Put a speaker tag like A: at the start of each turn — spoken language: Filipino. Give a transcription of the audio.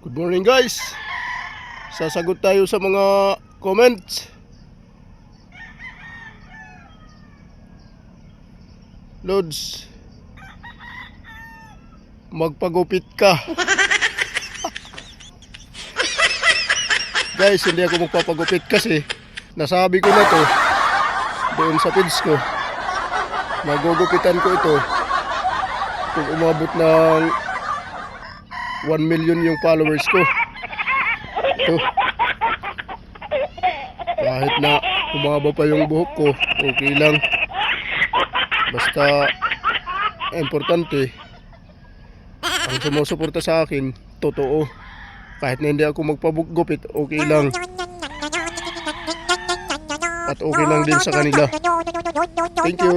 A: Good morning guys. Sasagot tayo sa mga comments. Lods. Magpagupit ka. guys, hindi ako magpapagupit kasi nasabi ko na to doon sa feeds ko. Magugupitan ko ito kung umabot ng 1 million yung followers ko. Ito. Kahit na umaba pa yung buhok ko, okay lang. Basta, importante, ang sumusuporta sa akin, totoo. Kahit na hindi ako magpagupit, okay lang. At okay lang din sa kanila. Thank you.